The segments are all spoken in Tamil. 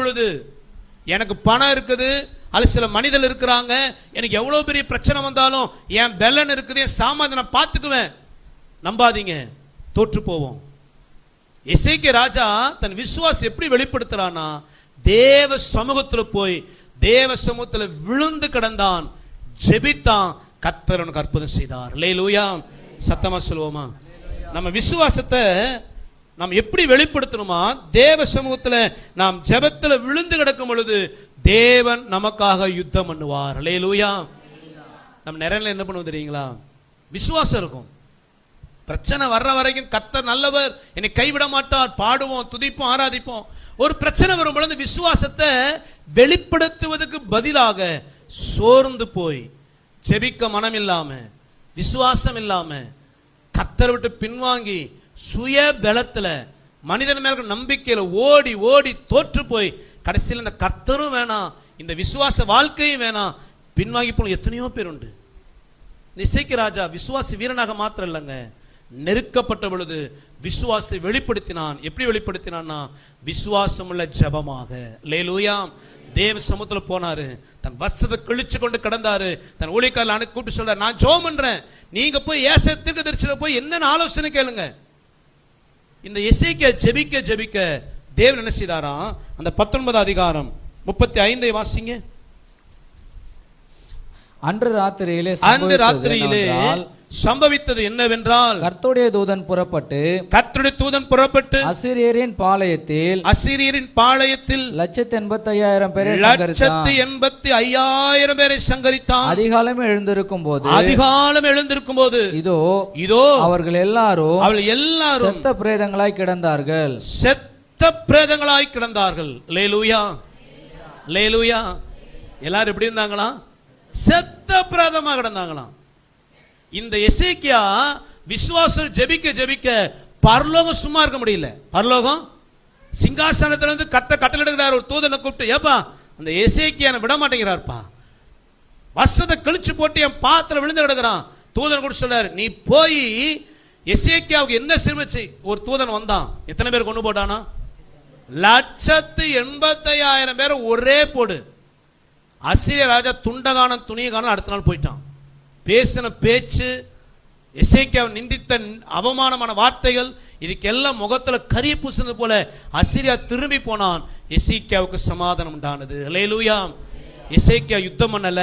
பொழுது எனக்கு பணம் இருக்குது அது சில மனிதர்கள் இருக்கிறாங்க எனக்கு எவ்வளோ பெரிய பிரச்சனை வந்தாலும் என் பெல்லன் இருக்குது என் சாமான் நான் பார்த்துக்குவேன். நம்பாதீங்க தோற்று போவோம். இசைக்கு ராஜா தன் விசுவாசம் எப்படி வெளிப்படுத்துறானா தேவ சமூகத்தில் போய் தேவ சமூகத்தில் விழுந்து கிடந்தான் ஜெபித்தான் கத்தர் உனக்கு அற்புதம் செய்தார். லே லூயா சத்தமா சொல்லுவோமா? நம்ம விசுவாசத்தை நாம் எப்படி வெளிப்படுத்தணுமா? தேவ சமூகத்தில் நாம் ஜபத்தில் விழுந்து கிடக்கும் பொழுது தேவன் நமக்காக யுத்தம் பண்ணுவார். லேலூயா நம்ம நிறைய என்ன பண்ணுவோம் தெரியுங்களா? விசுவாசம் இருக்கும். பிரச்சனை வர்ற வரைக்கும் கத்த நல்லவர் என்னை கைவிட மாட்டார். பாடுவோம் துதிப்போம் ஆராதிப்போம். ஒரு பிரச்சனை வரும் பொழுது விசுவாசத்தை வெளிப்படுத்துவதற்கு பதிலாக சோர்ந்து போய் ஜெபிக்க மனம் இல்லாம விசுவாசம் இல்லாம கத்தரை விட்டு பின்வாங்கி சுய பலத்தில் மனிதன் மேல நம்பிக்கையில் ஓடி ஓடி தோற்று போய் கடைசியில் இந்த கர்த்தரும் வேணாம் இந்த விசுவாச வாழ்க்கையும் வேணாம். பின்வாங்கி போன எத்தனையோ பேர் உண்டு. இசைக்கு ராஜா விசுவாசி வீரனாக மாத்திரம் இல்லைங்க. நெருக்கப்பட்ட பொழுது விசுவாசத்தை வெளிப்படுத்தினான். எப்படி வெளிப்படுத்தினான்னா விசுவாசம் உள்ள ஜபமாக. லேலூயாம் தேவ சமூகத்தில் போனாரு. தன் வசத்தை கிழிச்சு கொண்டு கிடந்தாரு. தன் ஊழியக்காரர் அனுப்பி கூப்பிட்டு சொல்றாரு நான் ஜோம் பண்றேன். நீங்க போய் ஏசத்திற்கு தரிசன போய் என்னென்ன ஆலோசனை கேளுங்க. இந்த இசைக்க ஜெபிக்க ஜெபிக்க தேவன் என்ன செய்தாராம் அந்த பத்தொன்பது அதிகாரம் முப்பத்தி ஐந்தை வாசிங்க. அன்று ராத்திரியிலே சம்பவித்தது ராத்திரியிலே சம்பவித்தது என்னவென்றால் கர்த்தருடைய தூதன் புறப்பட்டு கர்த்தருடைய தூதன் புறப்பட்டு அசிரியரின் பாளையத்தில் அசீரியரின் பாளையத்தில் லட்சத்தி எண்பத்தி ஐயாயிரம் பேரை லட்சத்தி எண்பத்தி ஐயாயிரம் பேரை சங்கரித்தான். அதிகாலமே எழுந்திருக்கும் போது அதிகாலம் எழுந்திருக்கும் போது இதோ இதோ அவர்கள் எல்லாரும் அவள் எல்லாரும் செத்த பிரேதங்களாய் கிடந்தார்கள். செத்த பிரேதங்களாய் கிடந்தார்கள். லேலூயா. லேலூயா. எல்லாரும் எப்படி இருந்தாங்களாம்? செத்த பிரேதமா கிடந்தாங்களாம். இந்த எசேக்கியா விசுவாசர் ஜெபிக்க ஜெபிக்க பரலோகம் சும்மா இருக்க முடியல. பரலோகம்? சிங்காசனத்துல இருந்து கத்த கட்டளிடுகிறார் ஒரு தூதனை கூப்பிட்டு ஏப்பா அந்த எசேக்கியான விட மாட்டேங்கிறார்ப்பா. வசத்தை கிழிச்சு போட்டு என் பாத்திரம் விழுந்து கிடக்குறான். தூதன் கூட சொல்றாரு நீ போய் எசேக்கியாவுக்கு என்ன சிறுமச்சு ஒரு தூதன் வந்தான். எத்தனை பேர் கொண்டு போட்டானா? லட்சத்து எண்பத்தையாயிரம் பேர் ஒரே போடு. அசிரிய ராஜா துண்டகானம் துணியகானம் அடுத்த நாள் போயிட்டான். பேசின பேச்சு எசேக்கியாவை நிந்தித்த அவமானமான வார்த்தைகள் இதுக்கெல்லாம் முகத்தில் கரிய பூசினது போல அசிரியா திரும்பி போனான். இசைக்கியாவுக்கு சமாதானம் உண்டானது. லேலூயா இசைக்கியா யுத்தம் பண்ணல.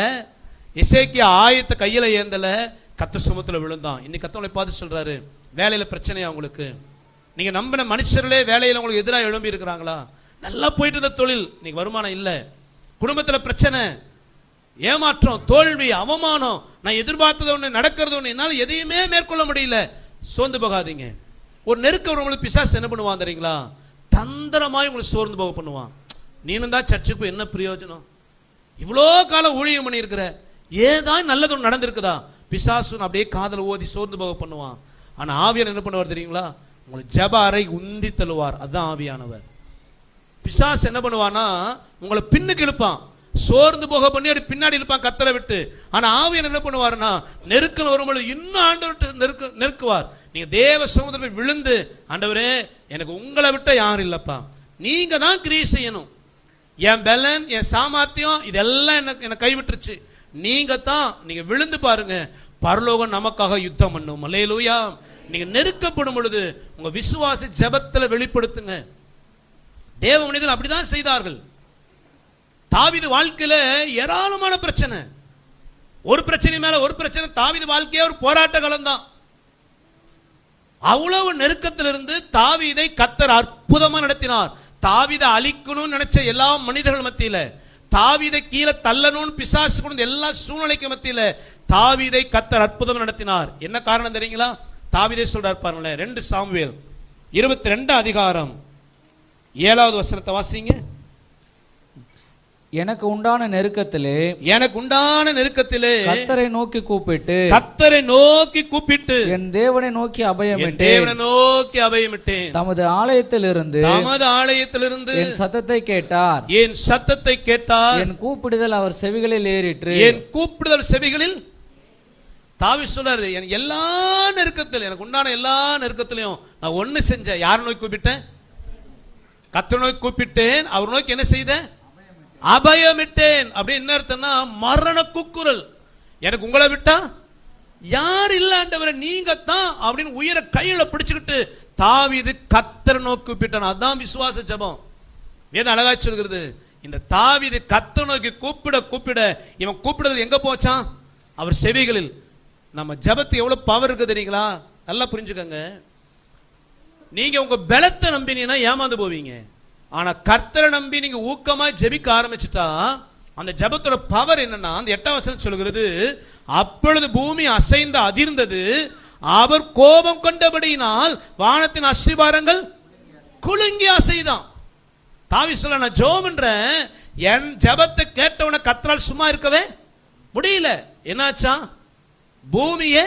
இசைக்கியா ஆயத்தை கையில் ஏந்தல. கத்த சுமத்தில் விழுந்தான். இன்னைக்கு கத்தவங்களை பார்த்து சொல்றாரு வேலையில் பிரச்சனையா உங்களுக்கு? நீங்க நம்பின மனுஷர்களே வேலையில் உங்களுக்கு எதிராக எழும்பி இருக்கிறாங்களா நல்லா போயிட்டு இருந்த தொழில் இன்னைக்கு வருமானம் இல்லை. குடும்பத்தில் பிரச்சனை. ஏமாற்றம் தோல்வி அவமானம் நான் எதிர்பார்த்தது ஒன்று நடக்கிறது ஒன்று என்னால் எதையுமே மேற்கொள்ள முடியல. சோர்ந்து போகாதீங்க. ஒரு நெருக்க உங்களுக்கு பிசாஸ் என்ன பண்ணுவான் தெரியுங்களா? தந்திரமாய் உங்களுக்கு சோர்ந்து போக பண்ணுவான். நீனும் தான் சர்ச்சுக்கு என்ன பிரயோஜனம்? இவ்வளோ காலம் ஊழியம் பண்ணியிருக்கிற ஏதான் நல்லது ஒன்று நடந்திருக்குதா? பிசாசுன்னு அப்படியே காதல் ஓதி சோர்ந்து போக பண்ணுவான். ஆனால் ஆவியார் என்ன பண்ணுவார் தெரியுங்களா? உங்களை ஜப அறை உந்தி தள்ளுவார். அதுதான் ஆவியானவர். பிசாஸ் என்ன பண்ணுவானா உங்களை பின்னுக்கு இழுப்பான். சோர்ந்து போக பண்ணி அப்படி பின்னாடி இருப்பான் கத்தரை விட்டு. ஆனா ஆவியன் என்ன பண்ணுவாருன்னா நெருக்கல் வரும்பொழுது இன்னும் ஆண்டவர்கிட்ட நெருக்க நெருக்குவார். நீங்க தேவ சமுதிரம் விழுந்து ஆண்டவரே எனக்கு உங்களை விட்ட யாரும் இல்லப்பா. நீங்க தான் கிரியை செய்யணும். என் பெலன் என் சாமர்த்தியம் இதெல்லாம் என்ன என்னை கைவிட்டுருச்சு. நீங்க தான் நீங்க விழுந்து பாருங்க. பரலோகம் நமக்காக யுத்தம் பண்ணும். மலையிலூயா நீங்க நெருக்கப்படும் பொழுது உங்க விசுவாச ஜெபத்துல வெளிப்படுத்துங்க. தேவ மனிதன் அப்படிதான் செய்தார்கள். தாவீது வாழ்க்கையில் ஏராளமான பிரச்சனை. ஒரு பிரச்சனை மேல ஒரு பிரச்சனை தாவிது வாழ்க்கையே ஒரு போராட்ட காலம் தான் அவ்வளவு நெருக்கத்திலிருந்து தாவீதை கத்தர் அற்புதமா நடத்தினார். தாவீதை அழிக்கணும்னு நினைச்ச எல்லா மனிதர்கள் மத்தியில தாவீதை கீழே தள்ளணும்னு பிசாசு கொண்டு எல்லா சூழ்நிலைக்கு மத்தியில தாவீதை கத்தர் அற்புதம் நடத்தினார். என்ன காரணம் தெரியுங்களா? தாவிதை சொல்றார் பாருங்களேன் ரெண்டு சாம்வேல் இருபத்தி ரெண்டு அதிகாரம் ஏழாவது வசனத்தை வாசிங்க. எனக்கு உண்டான நெருக்கத்திலே எனக்கு உண்டான நெருக்கத்திலே கர்த்தரை நோக்கி கூப்பிட்டு கத்தரை நோக்கி கூப்பிட்டு என் தேவனை நோக்கி என் அபயமிட்டேன். தேவனை நோக்கி அபயமிட்டேன். தமது ஆலயத்திலிருந்து தமது ஆலயத்திலிருந்து என் சத்தத்தை கேட்டார். என் சத்தத்தை கேட்டார். என் கூப்பிடுதல் அவர் செவிகளில் ஏறிற்று. என் கூப்பிடுதல் செவிகளில் தாவி சொல்றாரு எனக்கு எல்லா நெருக்கத்திலும் எனக்கு உண்டான எல்லா நெருக்கத்திலையும் நான் ஒண்ணு செஞ்சேன். யாரை நோக்கி கூப்பிட்டேன்? கர்த்தர் நோக்கி கூப்பிட்டேன். அவர் நோக்கி என்ன செய்தேன்? அபயமிட்டேன். அப்படின்னு என்ன அர்த்தம்னா மரண கூக்குரல். எனக்கு உங்களை விட்டா யார் இல்லாண்டவரை நீங்க தான் அப்படின்னு உயிரை கையில பிடிச்சுக்கிட்டு தாவிது கத்தரை நோக்கி கூப்பிட்டான். அதான் விசுவாச ஜெபம். வேதம் அழகா சொல்கிறது? இந்த தாவிது கத்த நோக்கி கூப்பிட கூப்பிட இவன் கூப்பிடுறது எங்க போச்சான்? அவர் செவிகளில். நம்ம ஜெபத்துக்கு எவ்வளவு பவர் இருக்கு தெரியுங்களா? நல்லா புரிஞ்சுக்கங்க. நீங்க உங்க பலத்தை நம்பினீங்கன்னா ஏமாந்து போவீங்க. ஆனா கர்த்தரை நம்பி நீங்க ஊக்கமா ஜெபிக்க ஆரம்பிச்சுட்டா அந்த ஜெபத்தோட பவர் என்னன்னா அந்த எட்டாம் வசனம் சொல்கிறது அப்பொழுது பூமி அசைந்து அதிர்ந்தது அவர் கோபம் கொண்டபடியினால் வானத்தின் அஸ்திபாரங்கள் குலுங்கி அசைதான். தாவி சொல்ல நான் ஜோம்ன்றேன் என் ஜெபத்தை கேட்டவன கத்தரால் சும்மா இருக்கவே முடியல. என்னாச்சா? பூமியே.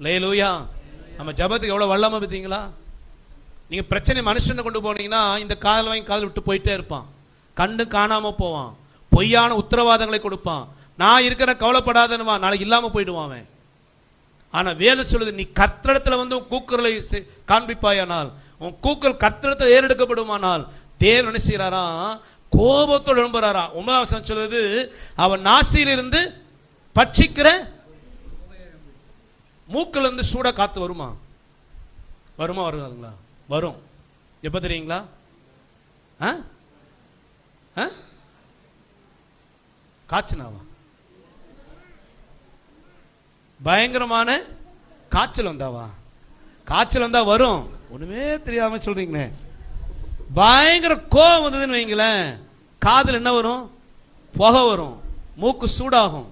லேலூயா நம்ம ஜெபத்துக்கு எவ்வளவு வல்லமா பார்த்தீங்களா? நீங்க பிரச்சனை மனுஷனை கொண்டு போனீங்கன்னா இந்த காதல் வாங்கி காதல் விட்டு போயிட்டே இருப்பான். கண்டு காணாம போவான். பொய்யான உத்தரவாதங்களை கொடுப்பான். நான் இருக்கிற கவலைப்படாதனுவா நாளைக்கு இல்லாம போயிடுவான் அவன். ஆனா வேதம் சொல்லுது நீ கத்திரத்துல வந்து உன் கூக்குரலை காண்பிப்பாயானால் உன் கூக்குரல் கத்திரத்தில் ஏறெடுக்கப்படுமானால் தேவன் என்ன செய்யறாரா கோபத்தோடு எழும்புறாரா? ஒன்பதாம் சொல்லுது அவன் நாசியிலிருந்து பட்சிக்கிற மூக்கிலிருந்து சூட காத்து வருமா? வருமா வருதுங்களா வரும். எப்ப தெரியுங்களா? ஆ? ஆ? காய்ச்சனாவா பயங்கரமான காய்ச்சல் வந்தாவா? காய்ச்சல் வந்தா வரும். ஒண்ணுமே தெரியாம சொல்றீங்களே. பயங்கர கோவம் வந்ததுன்னு வைங்களேன். காதில் என்ன வரும்? புகை வரும். மூக்கு சூடாகும்.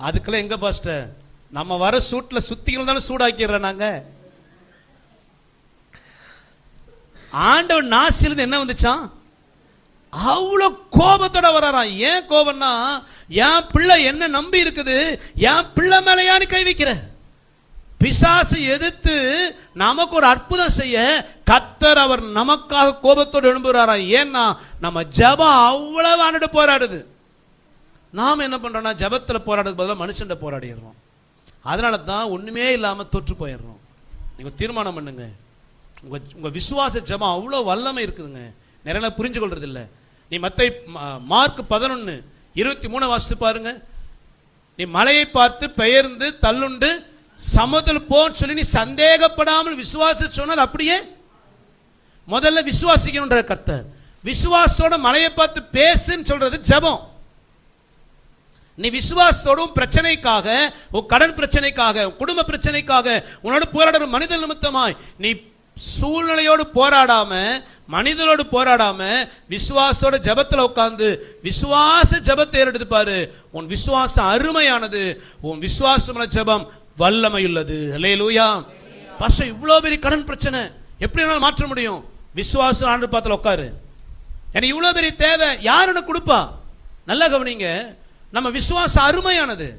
அதுக்கெல்லாம் எங்க பாஸ்டர் நம்ம வர சூட்ல சுத்திகள் தானே சூடாக்கிடுறோம் நாங்கள் ஆண்டவன் நாசிலிருந்து என்ன வந்துச்சான்? அவ்வளோ கோபத்தோட வராராம். ஏன் கோபம்னா என் பிள்ளை என்ன நம்பி இருக்குது? என் பிள்ளை மேலையான்னு கை வைக்கிற. பிசாசு எதிர்த்து நமக்கு ஒரு அற்புதம் செய்ய கத்தர் அவர் நமக்காக கோபத்தோடு எழும்புறாராம் ஏன்னா நம்ம ஜெபம் அவ்வளவு ஆண்டுட்டு போராடுது. நாம் என்ன பண்றோம்னா ஜபத்தில் போராடுறது பதிலாக மனுஷன்ட போராடிடுறோம். அதனால தான் ஒண்ணுமே இல்லாம தொற்று போயிடுறோம். நீங்க தீர்மானம் பண்ணுங்க. உங்க உங்கள் விசுவாச ஜபம் அவ்வளோ வல்லமை இருக்குதுங்க. நிறைய புரிஞ்சு கொள்றது இல்லை நீ மத்தை மார்க் பதினொன்று இருபத்தி மூணு வாசித்து பாருங்க. நீ மலையை பார்த்து பெயர்ந்து தள்ளுண்டு சமுதிரம் போன்னு சொல்லி நீ சந்தேகப்படாமல் விசுவாச சொன்னது அப்படியே? முதல்ல விசுவாசிக்கணுன்ற கர்த்தர். விசுவாசத்தோட மலையை பார்த்து பேசுன்னு சொல்றது ஜெபம். நீ விசுவாசத்தோடும் பிரச்சனைக்காக உன் கடன் பிரச்சனைக்காக உன் குடும்ப பிரச்சனைக்காக உன்னோட போராடுற மனித நிமித்தமாய் நீ சூழ்நிலையோடு போராடாம மனிதனோடு போராடாம விசுவாசோட ஜெபத்துல உட்கார்ந்து விசுவாச ஜபத்தை ஏறெடுத்து பாரு உன் விசுவாசம் அருமையானது உன் விசுவாசமான ஜெபம் வல்லமையுள்ளது. அல்லேலூயா பாஸ்டர் இவ்வளோ பெரிய கடன் பிரச்சனை. எப்படி என்னால மாற்ற முடியும்? விசுவாசம் ஆண்டு பாத்துல உட்காரு. எனக்கு இவ்வளவு பெரிய தேவை. யார் எனக்கு கொடுப்பா? நல்லா கவனிங்க. நம்ம விசுவாசம் அருமையானது.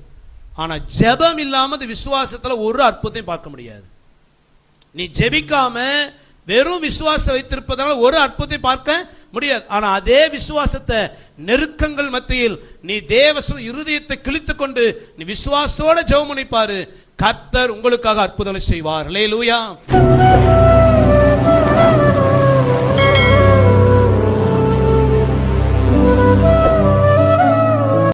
ஆனா ஜெபம் இல்லாம அந்த விசுவாசத்துல ஒரு அற்புதத்தையும் பார்க்க முடியாது. நீ ஜெபிக்காம வெறும் விசுவாசம் வைத்திருப்பதனால ஒரு அற்புதத்தை பார்க்க முடியாது. ஆனா அதே விசுவாசத்தை நெருக்கங்கள் மத்தியில் நீ தேவ இருதயத்தை கிழித்துக் கொண்டு நீ விசுவாசத்தோட ஜெபம் பண்ணிப்பாரு. கர்த்தர் உங்களுக்காக அற்புதங்களை செய்வார். லே